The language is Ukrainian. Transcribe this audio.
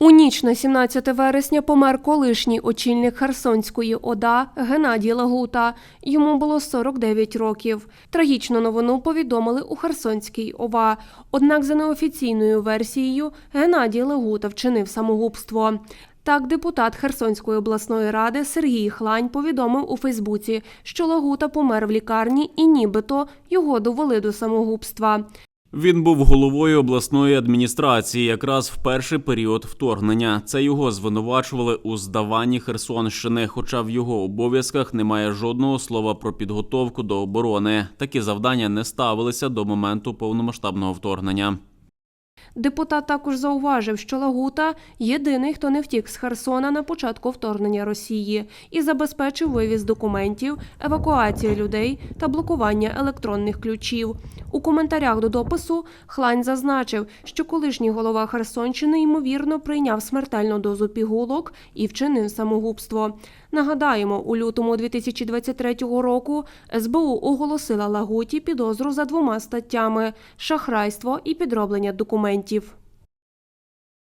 У ніч на 17 вересня помер колишній очільник Херсонської ОДА Геннадій Лагута. Йому було 49 років. Трагічну новину повідомили у Херсонській ОВА. Однак, за неофіційною версією, Геннадій Лагута вчинив самогубство. Так, депутат Херсонської обласної ради Сергій Хлань повідомив у Фейсбуці, що Лагута помер в лікарні і нібито його довели до самогубства. Він був головою обласної адміністрації якраз в перший період вторгнення. Це його звинувачували у здаванні Херсонщини, хоча в його обов'язках немає жодного слова про підготовку до оборони. Такі завдання не ставилися до моменту повномасштабного вторгнення. Депутат також зауважив, що Лагута єдиний, хто не втік з Херсона на початку вторгнення Росії і забезпечив вивіз документів, евакуацію людей та блокування електронних ключів. У коментарях до допису Хлань зазначив, що колишній голова Херсонщини ймовірно прийняв смертельну дозу пігулок і вчинив самогубство. Нагадаємо, у лютому 2023 року СБУ оголосила Лагуті підозру за двома статтями: шахрайство і підроблення документів.